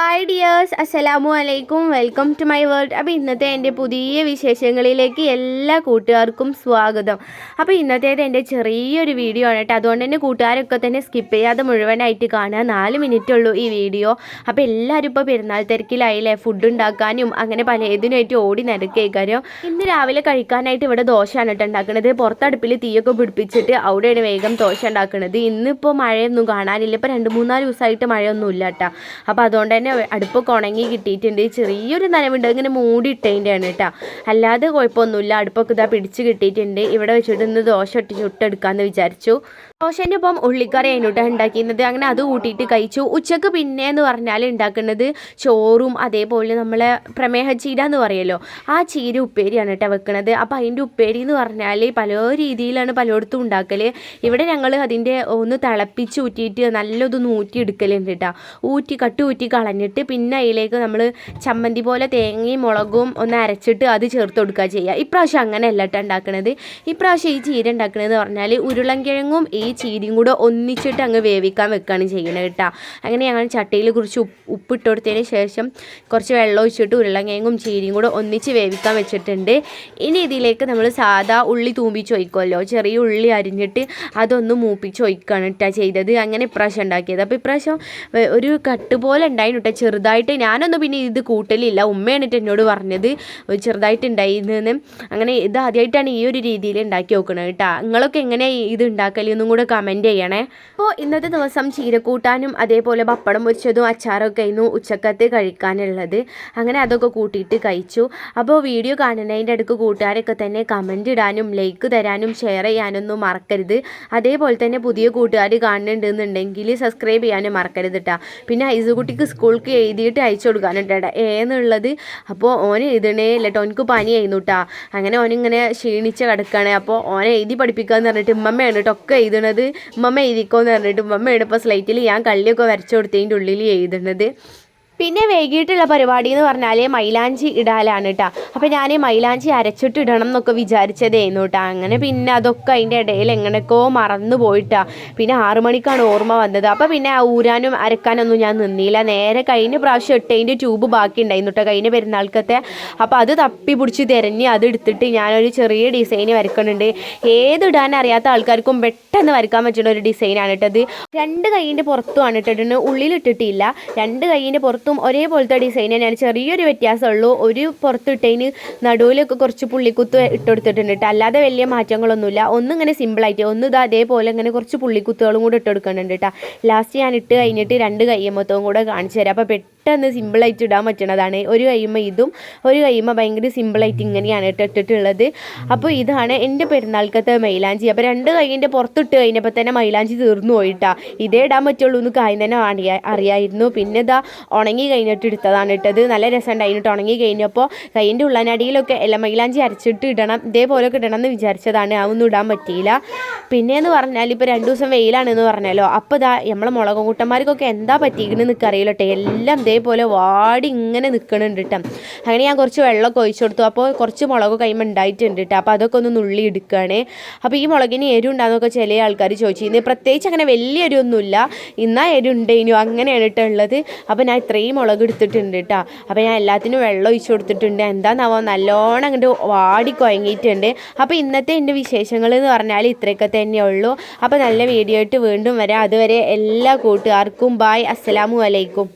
Hi dears അസ്സലാമു അലൈക്കും welcome to my world അപ്പോൾ ഇന്നത്തെ എന്റെ പുതിയ വിശേഷങ്ങളിലേക്ക് എല്ലാ കൂട്ടുകാർക്കും സ്വാഗതം. അപ്പോൾ ഇന്നത്തേത് എന്റെ ചെറിയൊരു വീഡിയോ ആണ് കേട്ടോ. അതുകൊണ്ട് തന്നെ കൂട്ടുകാരൊക്കെ തന്നെ സ്കിപ്പ് ചെയ്യാതെ മുഴുവനായിട്ട് കാണുക. നാല് മിനിറ്റ് ഉള്ളൂ ഈ വീഡിയോ അപ്പോൾ എല്ലാവരും ഇപ്പോൾ പെരുന്നാൾ തിരക്കിലായില്ലേ? ഫുഡ് ഉണ്ടാക്കാനും അങ്ങനെ പലതിനായിട്ട് ഓടി നടക്കേക്കാരോ. ഇന്ന് രാവിലെ കഴിക്കാനായിട്ട് ഇവിടെ ദോശയാണ് കേട്ടോ ഉണ്ടാക്കുന്നത് പുറത്തടുപ്പിൽ തീയൊക്കെ പിടിപ്പിച്ചിട്ട് അവിടെയാണ് വേഗം ദോശ ഉണ്ടാക്കുന്നത് ഇന്നിപ്പോൾ മഴയൊന്നും കാണാനില്ല. ഇപ്പോൾ രണ്ട് മൂന്നാൽ ദിവസമായിട്ട് മഴയൊന്നും ഇല്ല കേട്ടോ. അപ്പോൾ അതുകൊണ്ട് തന്നെ അടുപ്പൊക്കെ ഉണങ്ങി കിട്ടിയിട്ടുണ്ട്. ചെറിയൊരു നനവുണ്ട്. ഇങ്ങനെ മൂടിയിട്ടതിന്റെയാണ് കേട്ടോ. അല്ലാതെ കുഴപ്പമൊന്നുമില്ല. അടുപ്പൊക്കെ ഇതാ പിടിച്ച് കിട്ടിയിട്ടുണ്ട്. ഇവിടെ വെച്ചിട്ട് ഇന്ന് ദോശ ഒട്ടിച്ച് ചുട്ടെടുക്കാമെന്ന് വിചാരിച്ചു. ദോശന്റെ ഒപ്പം ഉള്ളിക്കറി അതിനോട്ട് ഉണ്ടാക്കിയിരുന്നത്. അങ്ങനെ അത് കൂട്ടിയിട്ട് കഴിച്ചു. ഉച്ചയ്ക്ക് പിന്നെ എന്ന് പറഞ്ഞാൽ ഉണ്ടാക്കുന്നത് ചോറും അതേപോലെ നമ്മളെ പ്രമേഹ ചീര എന്ന് പറയുമല്ലോ ആ ചീര ഉപ്പേരിയാണ് കേട്ടോ വെക്കുന്നത് അപ്പോൾ അതിന്റെ ഉപ്പേരി എന്ന് പറഞ്ഞാൽ പല രീതിയിലാണ് പലയിടത്തും ഉണ്ടാക്കൽ ഇവിടെ ഞങ്ങൾ അതിന്റെ ഒന്ന് തിളപ്പിച്ച് ഊറ്റിയിട്ട് നല്ലതൊന്ന് ഊറ്റി എടുക്കലുണ്ട് കേട്ടോ. ഊറ്റി കട്ട് ഊറ്റി കളഞ്ഞിട്ട് പിന്നെ അതിലേക്ക് നമ്മൾ ചമ്മന്തി പോലെ തേങ്ങയും മുളകും ഒന്ന് അരച്ചിട്ട് അത് ചേർത്ത് കൊടുക്കുക ചെയ്യുക. ഇപ്രാവശ്യം അങ്ങനെയല്ല കേട്ടോ ഉണ്ടാക്കുന്നത് ഇപ്രാവശ്യം ഈ ചീര ഉണ്ടാക്കുന്നത് പറഞ്ഞാൽ ഉരുളൻകിഴങ്ങും ഈ ചീരയും കൂടെ ഒന്നിച്ചിട്ട് അങ്ങ് വേവിക്കാൻ വെക്കുകയാണ് ചെയ്യുന്നത് കേട്ടോ. അങ്ങനെ ഞങ്ങൾ ചട്ടിയിൽ കുറച്ച് ഉപ്പ് ഉപ്പിട്ട് കൊടുത്തതിന് ശേഷം കുറച്ച് വെള്ളം ഒഴിച്ചിട്ട് ഉരുളൻകിഴങ്ങും ചീരിയും കൂടെ ഒന്നിച്ച് വേവിക്കാൻ വെച്ചിട്ടുണ്ട്. ഇനി ഇതിലേക്ക് നമ്മൾ സാധാ ഉള്ളി തൂമ്പിച്ച് ഒഴിക്കുമല്ലോ ചെറിയ ഉള്ളി അരിഞ്ഞിട്ട് അതൊന്ന് മൂപ്പിച്ച് ഒഴിക്കുകയാണ് കേട്ടോ ചെയ്തത്. അങ്ങനെ ഇപ്രാവശ്യം ഉണ്ടാക്കിയത്. അപ്പോൾ ഇപ്രാവശ്യം ഒരു കട്ട് പോലെ ഉണ്ടായിരുന്നു കേട്ടോ. ചെറുതായിട്ട് ഞാനൊന്നും പിന്നെ ഇത് കൂട്ടലില്ല. ഉമ്മയാണ് ട്ടോ എന്നോട് പറഞ്ഞത്. ചെറുതായിട്ട് അങ്ങനെ ഇത് ആദ്യമായിട്ടാണ് ഈ ഒരു രീതിയിൽ ഉണ്ടാക്കി നോക്കുന്നത് കേട്ടോ. നിങ്ങളൊക്കെ എങ്ങനെയാണ് ഇത് ഉണ്ടാക്കലെന്നും കമന്റ് ചെയ്യണേ. അപ്പോൾ ഇന്നത്തെ ദിവസം ചീരക്കൂട്ടാനും അതേപോലെ പപ്പടം പൊരിച്ചതും അച്ചാറൊക്കെ ആയിരുന്നു ഉച്ചക്കത്ത് കഴിക്കാനുള്ളത്. അങ്ങനെ അതൊക്കെ കൂട്ടിയിട്ട് കഴിച്ചു. അപ്പോൾ വീഡിയോ കാണുന്നതിന്റെ അടുക്ക് കൂട്ടുകാരൊക്കെ തന്നെ കമന്റ് ഇടാനും ലൈക്ക് തരാനും ഷെയർ ചെയ്യാനൊന്നും മറക്കരുത്. അതേപോലെ തന്നെ പുതിയ കൂട്ടുകാർ കാണുന്നുണ്ടെന്നുണ്ടെങ്കിൽ സബ്സ്ക്രൈബ് ചെയ്യാനും മറക്കരുത് കേട്ടോ പിന്നെ ഐസുകുട്ടിക്ക് സ്കൂൾക്ക് എഴുതിയിട്ട് അയച്ചു കൊടുക്കാനുണ്ട് ഏന്നുള്ളത് അപ്പോൾ ഓൻ എഴുതണേ ഇല്ല കേട്ടോ ഓനക്ക് പനിയായിരുന്നു കേട്ടോ അങ്ങനെ ഓനിങ്ങനെ ക്ഷീണിച്ച് കിടക്കുകയാണ് അപ്പോൾ ഓനെ എഴുതി പഠിപ്പിക്കുക എന്ന് പറഞ്ഞിട്ട് ഉമ്മമ്മയാണ് കേട്ടോ ഒക്കെ എഴുതണത്. ഉമ്മമ്മ എഴുതിക്കോന്ന് പറഞ്ഞിട്ട് ഉമ്മമ്മയാണ് ഇപ്പോൾ സ്ലൈറ്റിൽ ഞാൻ കള്ളിയൊക്കെ വരച്ചു കൊടുത്തതിന്റെ ഉള്ളിൽ എഴുതണത്. പിന്നെ വൈകിട്ടുള്ള പരിപാടി എന്ന് പറഞ്ഞാൽ മൈലാഞ്ചി ഇടാലാണ് കേട്ടോ അപ്പോൾ ഞാൻ മൈലാഞ്ചി അരച്ചിട്ട് ഇടണം എന്നൊക്കെ വിചാരിച്ചതായിരുന്നു കേട്ടോ അങ്ങനെ പിന്നെ അതൊക്കെ അതിന്റെ ഇടയിൽ എങ്ങനെയൊക്കെയോ മറന്നു പോയിട്ടാ. പിന്നെ ആറു മണിക്കാണ് ഓർമ്മ വന്നത്. അപ്പോൾ പിന്നെ ആ ഊരാനും അരക്കാനൊന്നും ഞാൻ നിന്നില്ല. നേരെ കഴിഞ്ഞ പ്രാവശ്യം ഇട്ടതിന്റെ ട്യൂബ് ബാക്കി ഉണ്ടായിരുന്നു കേട്ടോ കഴിഞ്ഞ പെരുന്നാൾക്കത്തെ. അപ്പോൾ അത് തപ്പി പിടിച്ച് തിരഞ്ഞ് അത് എടുത്തിട്ട് ഞാനൊരു ചെറിയ ഡിസൈൻ വരക്കുന്നുണ്ട് ഏത് ഇടാൻ അറിയാത്ത ആൾക്കാർക്കും പെട്ടെന്ന് വരക്കാൻ പറ്റുന്ന ഒരു ഡിസൈനാണ് കേട്ടത് രണ്ട് കൈയിന്റെ പുറത്തുമാണ് ഇട്ടിട്ടുണ്ട് ഉള്ളിലിട്ടിട്ടില്ല. രണ്ട് കൈയിന്റെ പുറത്തും ഒരേപോലത്തെ ഡിസൈൻ തന്നെയാണ്. ചെറിയൊരു വ്യത്യാസമുള്ളൂ. ഒരു പുറത്തിട്ടതിന് നടുവിലൊക്കെ കുറച്ച് പുള്ളിക്കുത്ത് ഇട്ടുകൊടുത്തിട്ടുണ്ട് കേട്ടോ അല്ലാതെ വലിയ മാറ്റങ്ങളൊന്നുമില്ല. ഒന്നിങ്ങനെ സിമ്പിളായിട്ട് ഒന്ന് ഇതാ അതേപോലെ ഇങ്ങനെ കുറച്ച് പുള്ളിക്കുത്തുകളും കൂടെ ഇട്ട് കൊടുക്കുന്നുണ്ട് കേട്ടോ ലാസ്റ്റ് ഞാൻ ഇട്ട് കഴിഞ്ഞിട്ട് രണ്ട് കയ്യമ്മത്തവും കൂടെ കാണിച്ചു തരാം. അപ്പോൾ പെട്ടെന്ന് സിമ്പിളായിട്ട് ഇടാൻ പറ്റണതാണ്. ഒരു കൈമ ഇതും ഒരു കൈമ ഭയങ്കര സിമ്പിളായിട്ട് ഇങ്ങനെയാണ് ഇട്ടിട്ടുള്ളത്. അപ്പോൾ ഇതാണ് എന്റെ പെരുന്നാൾക്കത്തെ മൈലാഞ്ചി. അപ്പോൾ രണ്ട് കൈയിന്റെ പുറത്തിട്ട് കഴിഞ്ഞപ്പോൾ തന്നെ മൈലാഞ്ചി തീർന്നു പോയിട്ടാ. ഇതേ ഇടാൻ പറ്റുള്ളൂ എന്ന് കാര്യം തന്നെ അറിയാ അറിയായിരുന്നു. പിന്നെ ഇതാ ഉണങ്ങി കഴിഞ്ഞിട്ട് എടുത്തതാണ് ഇട്ടത്. നല്ല രസമുണ്ടായിട്ട് ഉണങ്ങി കഴിഞ്ഞപ്പോൾ കൈയിന്റെ ഉള്ളനടിയിലൊക്കെ എല്ലാം മൈലാഞ്ചി അരച്ചിട്ട് ഇടണം. ഇതേപോലെയൊക്കെ ഇടണം എന്ന് വിചാരിച്ചതാണ്. അതൊന്നും ഇടാൻ പറ്റിയില്ല. പിന്നെയെന്ന് പറഞ്ഞാൽ ഇപ്പോൾ രണ്ട് ദിവസം വെയിലാണെന്ന് പറഞ്ഞല്ലോ. അപ്പോൾ ഇതാ നമ്മളെ മുളകും കൂട്ടന്മാർക്കൊക്കെ എന്താ പറ്റിയിരിക്കുന്നത് അറിയില്ല കേട്ടോ എല്ലാം ഇതേപോലെ വാടി ഇങ്ങനെ നിൽക്കണുണ്ട് കേട്ടോ അങ്ങനെ ഞാൻ കുറച്ച് വെള്ളമൊക്കെ ഒഴിച്ചു കൊടുത്തു. അപ്പോൾ കുറച്ച് മുളക് കൈമ ഉണ്ടായിട്ടുണ്ട് കേട്ടോ അപ്പോൾ അതൊക്കെ ഒന്ന് നുള്ളി എടുക്കുകയാണ്. അപ്പോൾ ഈ മുളകിന് എരുണ്ടാന്നൊക്കെ ചില ആൾക്കാർ ചോദിച്ചിരുന്നു പ്രത്യേകിച്ച് അങ്ങനെ വലിയ എരിവൊന്നുമില്ല ഇന്നാ എരുണ്ടേനു അങ്ങനെയാണ് കേട്ടോ ഉള്ളത്. അപ്പോൾ ഞാൻ ഇത്രയും മുളക് എടുത്തിട്ടുണ്ട് കേട്ടോ അപ്പോൾ ഞാൻ എല്ലാത്തിനും വെള്ളം ഒഴിച്ചു കൊടുത്തിട്ടുണ്ട്. എന്താണെന്നാവോ നല്ലോണം അങ്ങോട്ട് വാടി കുഴങ്ങിയിട്ടുണ്ട്. അപ്പോൾ ഇന്നത്തെ എന്റെ വിശേഷങ്ങൾ എന്ന് പറഞ്ഞാൽ ഇത്രയൊക്കെ തന്നെ ഉള്ളൂ. അപ്പോൾ നല്ല വീഡിയോ ആയിട്ട് വീണ്ടും വരാം. അതുവരെ എല്ലാ കൂട്ടുകാർക്കും ബായ് അസ്സലാമു അലൈക്കും.